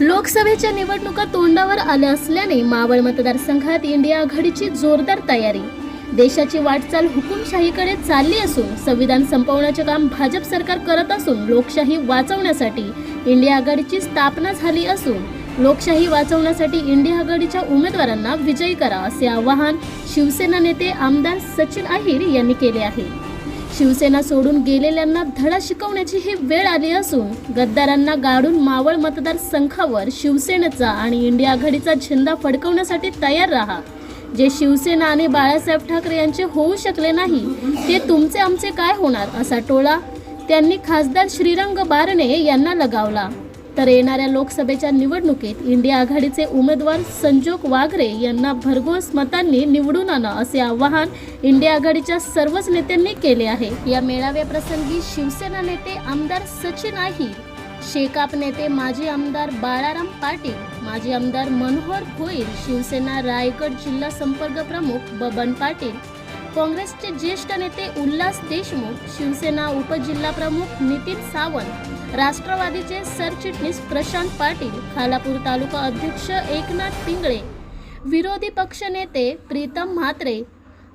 लोकसभेच्या निवडणुका तोंडावर आल्या असल्याने मावळ मतदारसंघात इंडिया आघाडीची जोरदार तयारी. देशाची वाटचाल हुकुमशाहीकडे चालली असून संविधान संपवण्याचे काम भाजप सरकार करत असून लोकशाही वाचवण्यासाठी इंडिया आघाडीची स्थापना झाली असून लोकशाही वाचवण्यासाठी इंडिया आघाडीच्या उमेदवारांना विजयी करा असे आवाहन शिवसेना नेते आमदार सचिन अहिर यांनी केले आहे. शिवसेना सोडून गेलेल्यांना धडा शिकवण्याची ही वेळ आली असून गद्दारांना गाडून मावळ मतदारसंघावर शिवसेनेचा आणि इंडिया आघाडीचा झेंडा फडकवण्यासाठी तयार राहा. जे शिवसेना आणि बाळासाहेब ठाकरे यांचे होऊ शकले नाही ते तुमचे आमचे काय होणार असा टोळा त्यांनी खासदार श्रीरंग बारणे यांना लगावला. तर येणाऱ्या लोकसभेच्या निवडणुकीत इंडिया आघाडीचे उमेदवार संजोग वाघरे यांना भरघोस मतांनी निवडून आणा असे आवाहन इंडिया आघाडीच्या सर्वच नेत्यांनी केले आहे. या मेळाव्याप्रसंगी शिवसेना नेते आमदार सचिन आहिर शेकाप नेते माजी आमदार बाळाराम पाटील माजी आमदार मनोहर भोईर शिवसेना रायगड जिल्हा संपर्क प्रमुख बबन पाटील काँग्रेसचे ज्येष्ठ नेते उल्हास देशमुख शिवसेना उपजिल्हाप्रमुख नितीन सावंत राष्ट्रवादीचे सरचिटणीस प्रशांत पाटील खालापूर तालुका अध्यक्ष एकनाथ पिंगळे विरोधी पक्षनेते प्रीतम म्हात्रे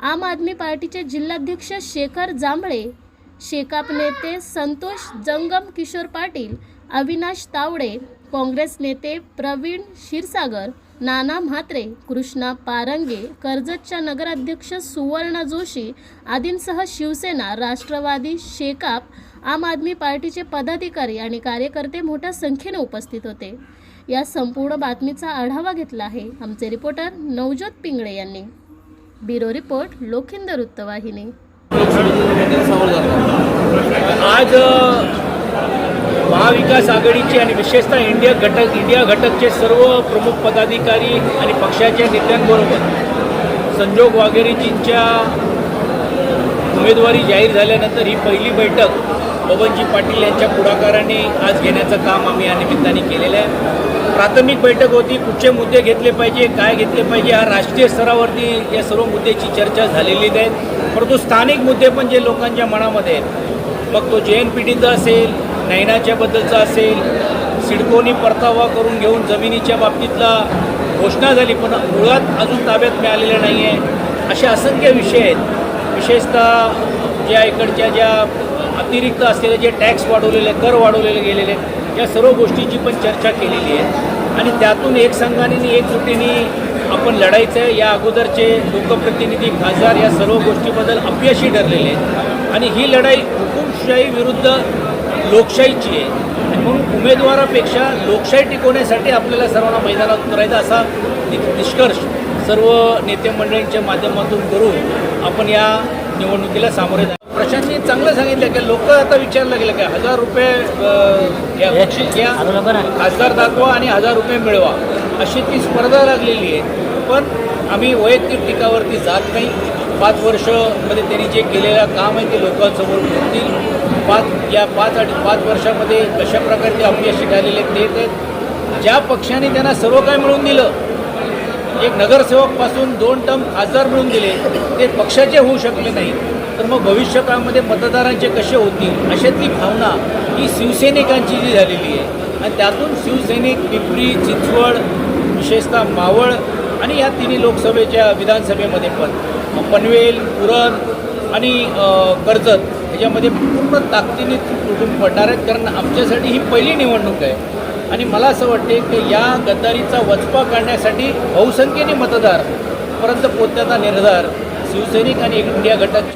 आम आदमी पार्टीचे जिल्हाध्यक्ष शेखर जांभळे शेकाप नेते संतोष जंगम किशोर पाटील अविनाश तावडे काँग्रेस नेते प्रवीण क्षीरसागर नाना म्हात्रे कृष्णा पारंगे कर्जतच्या नगराध्यक्ष सुवर्णा जोशी आदींसह शिवसेना राष्ट्रवादी शेकाप आम आदमी पार्टीचे पदाधिकारी आणि कार्यकर्ते मोठ्या संख्येने उपस्थित होते. या संपूर्ण बातमीचा आढावा घेतला आहे आमचे रिपोर्टर नवज्योत पिंगळे यांनी. ब्युरो रिपोर्ट लोखिंद वृत्तवाहिनी. आज महाविकास आघाडीचे आणि विशेषतः इंडिया घटक इंडिया घटकचे सर्व प्रमुख पदाधिकारी आणि पक्षाच्या नेत्यांबरोबर संजोग वाघेरेजींच्या उमेदवारी जाहीर झाल्यानंतर ही पहिली बैठक बबनजी पाटील यांच्या पुढाकाराने आज घेण्याचं काम आम्ही या निमित्ताने केलेलं आहे. प्राथमिक बैठक होती कुठचे मुद्दे घेतले पाहिजे काय घेतले पाहिजे हा राष्ट्रीय स्तरावरती या सर्व मुद्द्याची चर्चा झालेली आहे. परंतु स्थानिक मुद्दे पण जे लोकांच्या मनामध्ये आहेत मग तो जे एन पी टीचा असेल नैनाच्या बद्दलचा असेल सिडकोनी परतावा करून घेऊन जमिनीच्या बाबतीतला घोषणा झाली पण मुळात अजून ताब्यात मिळालेलं नाही आहे असे असंख्य विषय आहेत. विशेषतः ज्या इकडच्या ज्या अतिरिक्त असलेले जे टॅक्स वाढवलेले कर वाढवलेले गेलेले या सर्व गोष्टीची पण चर्चा केलेली आहे. आणि त्यातून एक संघाने एकजुटीने आपण लढायचं आहे. या अगोदरचे लोकप्रतिनिधी खासदार या सर्व गोष्टीबद्दल अपयशी ठरलेले आहेत. आणि ही लढाई हुकुमशाही विरुद्ध लोकशाहीची आहे. आणि म्हणून उमेदवारापेक्षा लोकशाही टिकवण्यासाठी आपल्याला सर्वांना मैदानात उतरायचा असा निष्कर्ष सर्व नेते मंडळींच्या माध्यमातून करून आपण या निवडणुकीला सामोरे जा प्रशासनाने चांगलं सांगितलं की लोक आता विचारलं गेलं की हजार रुपये घ्या खासदार दाखवा आणि हजार रुपये मिळवा. अशी ती स्पर्धा लागलेली आहे. पण आम्ही वैयक्तिक टीकावरती जात नाही. पाच वर्षमध्ये त्यांनी जे केलेलं काम आहे ते लोकांसमोर ठेवतील पाच या पाच आठ पाच वर्षामध्ये कशा प्रकारे ते अपयशी झालेले ते ते ज्या पक्षाने त्यांना सर्व काय मिळवून दिलं एक नगरसेवकपासून दोन टर्म खासदार मिळून दिले ते पक्षाचे होऊ शकले नाही. तर मग भविष्य काळामध्ये मतदारांचे कसे होतील? अशातली भावना ही शिवसैनिकांची जी झालेली आहे. आणि त्यातून शिवसैनिक पिंपरी चिंचवड विशेषतः मावळ आणि या तिन्ही लोकसभेच्या विधानसभेमध्ये पण. पनवेल पुरण आणि कर्जत ह्याच्यामध्ये पूर्ण ताकदीने तुटून पडणार आहेत? कारण आमच्यासाठी ही पहिली निवडणूक आहे. आणि मला असं वाटते की या गद्दारीचा वचपा काढण्यासाठी बहुसंख्येने मतदार परंतु पोत्याचा निर्धार शिवसैनिक आणि इंडिया घटक